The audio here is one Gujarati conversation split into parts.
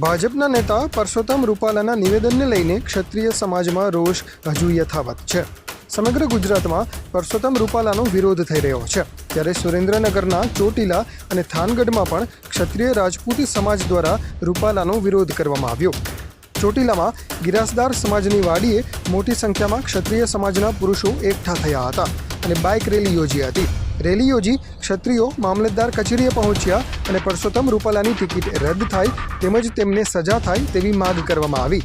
ભાજપના નેતા પરસોત્તમ રૂપાલાના નિવેદનને લઈને ક્ષત્રિય સમાજમાં રોષ હજુ યથાવત છે. સમગ્ર ગુજરાતમાં પરસોત્તમ રૂપાલાનો વિરોધ થઈ રહ્યો છે. ત્યારે સુરેન્દ્રનગરના ચોટીલા અને થાનગઢમાં પણ ક્ષત્રિય રાજપૂતી સમાજ દ્વારા રૂપાલાનો વિરોધ કરવામાં આવ્યો. ચોટીલામાં ગિરાસદાર સમાજની વાડીએ મોટી સંખ્યામાં ક્ષત્રિય સમાજના પુરુષો એકઠા થયા હતા અને બાઇક રેલી યોજી હતી. રેલી યોજી ક્ષત્રિયો મામલતદાર કચેરીએ પહોંચ્યા અને પરસોત્તમ રૂપાલાની ટિકિટ રદ થાય તેમજ તેમને સજા થાય તેવી માગ કરવામાં આવી.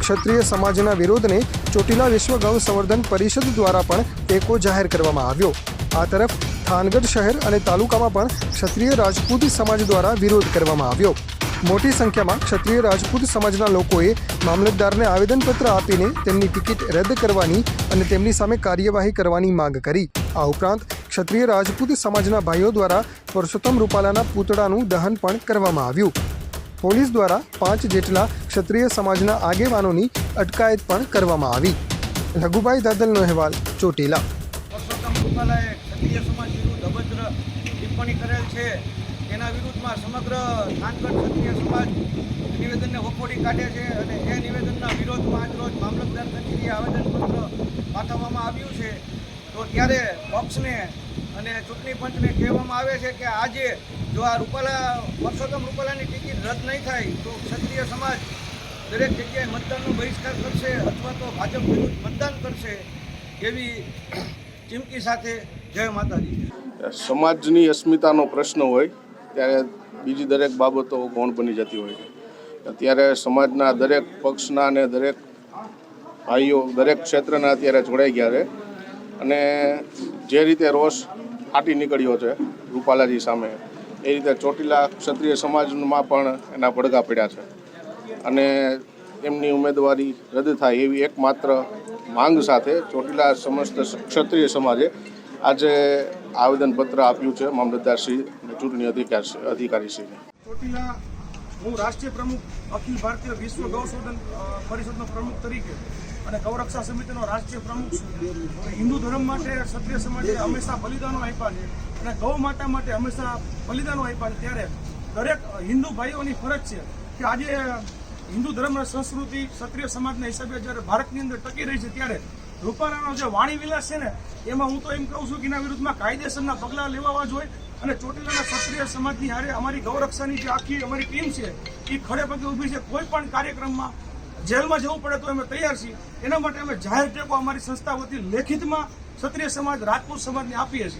ક્ષત્રિય સમાજના વિરોધને ચોટીલા વિશ્વ ગૌ સંવર્ધન પરિષદ દ્વારા પણ ટેકો જાહેર કરવામાં આવ્યો. આ તરફ થાનગઢ શહેર અને તાલુકામાં પણ ક્ષત્રિય રાજપૂત સમાજ દ્વારા વિરોધ કરવામાં આવ્યો. મોટી સંખ્યામાં ક્ષત્રિય રાજપૂત સમાજના લોકોએ મામલતદારને આવેદનપત્ર આપીને તેમની ટિકિટ રદ કરવાની અને તેમની સામે કાર્યવાહી કરવાની માંગ કરી. આ ઉપરાંત ક્ષત્રિય રાજપૂત સમાજના ભાઈઓ દ્વારા પુરુષોત્તમ રૂપાલાના પૂતળાનું દહન પણ કરવામાં આવ્યું. પોલીસ દ્વારા પાંચ જેટલા ક્ષત્રિય સમાજના આગેવાનોની અટકાયત પણ કરવામાં આવી. લઘુભાઈ દાદલનો અહેવાલ, ચોટીલા. પુરુષોત્તમ રૂપાલાએ ક્ષત્રિય સમાજ ટિપ્પણી કરેલ છે. તેના વિરુદ્ધમાં સમગ્ર થાનગઢ ક્ષત્રિય સમાજ નિવેદનને વખોડી કાઢે છે અને એ નિવેદનના વિરોધમાં આજરોજ મામલતદાર કચેરીએ આવેદનપત્ર પાઠવવામાં આવ્યું છે. તો ત્યારે પક્ષને અને ચૂંટણી પંચને કહેવામાં આવે છે કે આજે જો આ રૂપાલા, પરસોત્તમ રૂપાલાની ટિકિટ રદ નહીં થાય તો ક્ષત્રિય સમાજ દરેક જગ્યાએ મતદાનનો બહિષ્કાર કરશે અથવા તો ભાજપ વિરુદ્ધ મતદાન કરશે એવી ચીમકી સાથે જય માતાજી. સમાજની અસ્મિતાનો પ્રશ્ન હોય ત્યારે બીજી દરેક બાબતો ગૌણ બની જતી હોય છે. ત્યારે સમાજના દરેક પક્ષના અને દરેક ભાઈઓ, દરેક ક્ષેત્રના અત્યારે જોડાઈ ગયા છે. અને જે રીતે રોષ ફાટી નીકળ્યો છે રૂપાલાજી સામે, એ રીતે ચોટીલા ક્ષત્રિય સમાજમાં પણ એના પડઘા પડ્યા છે. અને એમની ઉમેદવારી રદ થાય એવી એકમાત્ર માંગ સાથે ચોટીલા સમસ્ત ક્ષત્રિય સમાજે આજે આવેદનપત્ર આપ્યું છે મામલતદારશ્રી ચૂંટણી અધિકાર અધિકારીશ્રીને હું રાષ્ટ્રીય પ્રમુખ અખિલ ભારતીય વિશ્વ ગૌશોધન પરિષદનો પ્રમુખ તરીકે અને ગૌરક્ષા સમિતિનો રાષ્ટ્રીય પ્રમુખ હિન્દુ ધર્મ માટે ક્ષત્રિય સમાજે હંમેશા બલિદાનો આપ્યા છે અને ગૌ માતા માટે હંમેશા બલિદાનો આપ્યા છે. ત્યારે દરેક હિન્દુ ભાઈઓની ફરજ છે કે આજે હિન્દુ ધર્મ સંસ્કૃતિ ક્ષત્રિય સમાજના હિસાબે જ્યારે ભારતની અંદર ટકી રહી છે ત્યારે રૂપાલાનો જે વાણી વિલાસ છે ને, એમાં હું તો એમ કહું છું કે એના વિરુદ્ધમાં કાયદેસરના પગલાં લેવા જોઈએ અને ચોટીલાના ક્ષત્રિય સમાજની હારે અમારી ગૌરક્ષાની જે આખી અમારી ટીમ છે, એ ખડે પગે ઊભી છે. કોઈ પણ કાર્યક્રમમાં જેલમાં જવું પડે તો અમે તૈયાર છીએ. એના માટે અમે જાહેર ટેકો અમારી સંસ્થા વતી લેખિતમાં ક્ષત્રિય સમાજ, રાજપૂત સમાજને આપીએ છીએ.